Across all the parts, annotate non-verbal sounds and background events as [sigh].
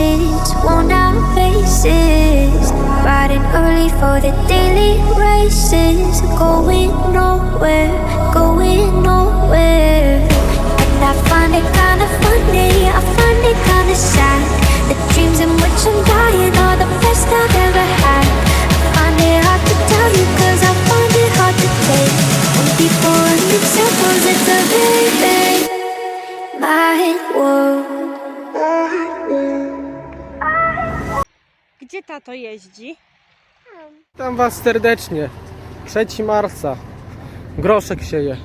faces, worn out faces. Riding early for the daily races. Going nowhere, Gdzie tato jeździ? Witam Was serdecznie. 3 marca. Groszek sieje.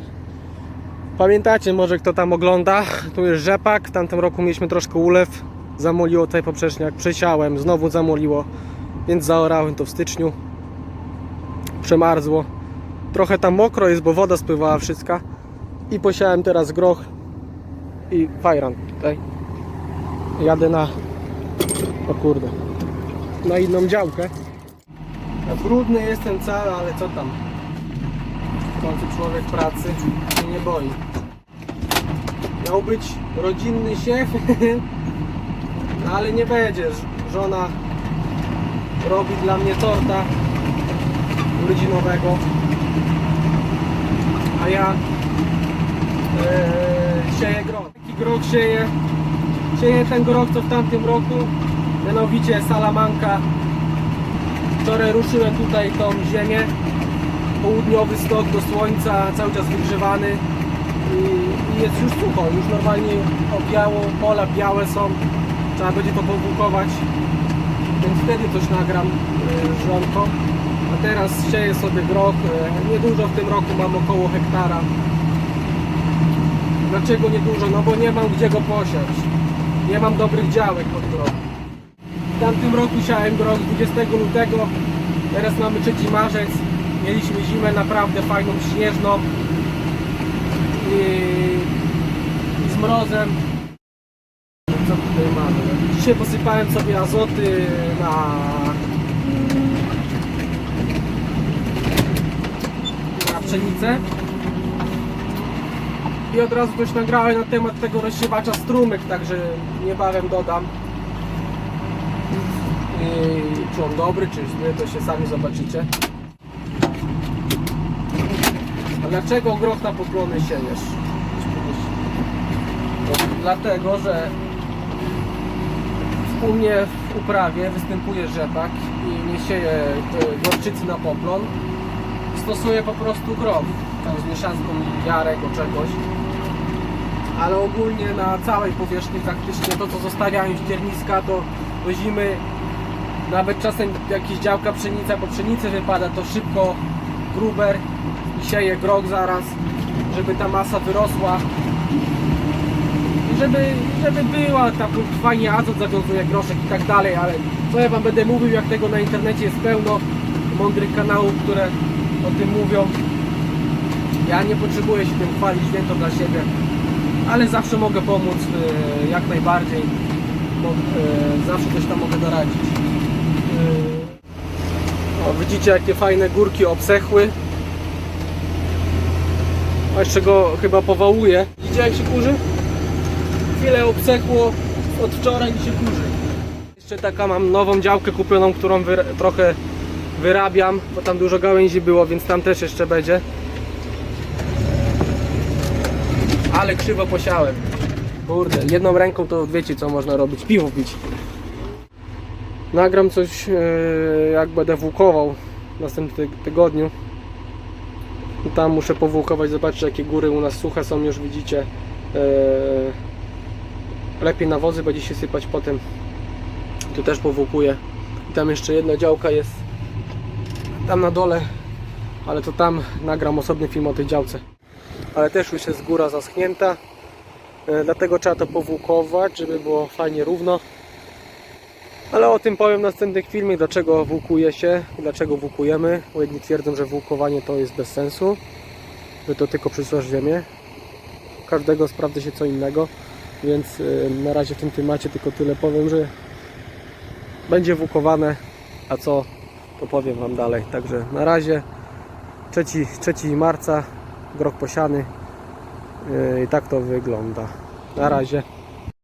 Pamiętacie może kto tam ogląda? Tu jest rzepak. W tamtym roku mieliśmy troszkę ulew. Zamoliło tutaj poprzeczniak. Przesiałem. Znowu zamoliło. Więc zaorałem to w styczniu. Przemarzło. Trochę tam mokro jest, bo woda spływała wszystka. I posiałem teraz groch i fajran tutaj. Jadę na... O kurde. Na inną działkę. Brudny jestem cały, ale co tam? W końcu człowiek pracy się nie boi. Miał być rodzinny siew, no [laughs] ale nie będzie. Żona robi dla mnie torta urodzinowego, a ja e, sieję groch. Taki groch sieję. Sieję ten groch co w tamtym roku, mianowicie salamanka Wczoraj ruszyłem tutaj tą ziemię. Południowy stok do słońca, cały czas wygrzewany i, jest już sucho, już normalnie obiało, pola białe są. Trzeba będzie to powłókować, więc wtedy coś nagram y, żonką. A teraz sieję sobie groch. y, Niedużo w tym roku mam około hektara. Dlaczego niedużo? No bo nie mam gdzie go posiać. Nie mam dobrych działek pod groch. W tamtym roku siałem grok 20 lutego, teraz mamy 3 marzec. Mieliśmy zimę naprawdę fajną, śnieżną i, i z mrozem. Co tutaj mamy? Dzisiaj posypałem sobie azoty na na pszenicę i od razu coś nagrałem na temat tego rozsiewacza strumyk, także niebawem dodam. I czy on dobry, czy zły, to się sami zobaczycie. A dlaczego groch na poplony siejesz? No, dlatego, że u mnie w uprawie występuje rzepak i nie sieję e, gorczycy na poplon. Stosuję po prostu groch, tam z mieszanką jarego czegoś. Ale ogólnie na całej powierzchni praktycznie to co zostawiałem ścierniska to do zimy nawet czasem jakiś działka pszenica po pszenicy wypada, to szybko gruber i sieje grog zaraz, żeby ta masa wyrosła. I żeby, żeby była, tam fajnie azot zawiązuje groszek i tak dalej, ale co ja wam będę mówił, jak tego na internecie jest pełno mądrych kanałów, które o tym mówią. Ja nie potrzebuję się tym chwalić, wiem to dla siebie, ale zawsze mogę pomóc, e, jak najbardziej. Mo- e, Zawsze coś tam mogę doradzić. O, widzicie jakie fajne górki obsechły. A jeszcze go chyba powałuje. Widzicie jak się kurzy? Chwilę obsechło od wczoraj się kurzy. Jeszcze taka mam nową działkę kupioną, którą trochę wyrabiam, bo tam dużo gałęzi było, więc tam też jeszcze będzie. Ale krzywo posiałem. Kurde, jedną ręką to wiecie co można robić, piwo pić. Nagram coś, e, jak będę włókował w następnym tyg- tygodniu. Tam muszę powłókować, zobaczcie jakie góry u nas suche są, już widzicie. E, Lepiej nawozy będzie się sypać potem. Tu też powłókuję. Tam jeszcze jedna działka jest tam na dole, ale to tam nagram osobny film o tej działce. Ale też już jest góra zaschnięta, e, dlatego trzeba to powłókować, żeby było fajnie równo. Ale o tym powiem w następnych filmie, dlaczego włókuje się, dlaczego włókujemy. Bo jedni twierdzą, że włókowanie to jest bez sensu, że to tylko przysłasz ziemię. Każdego sprawdza się co innego, więc y, na razie w tym temacie tylko tyle powiem, że będzie włókowane, a co to powiem Wam dalej. Także na razie 3, 3 marca, grok posiany y, i tak to wygląda. Na razie.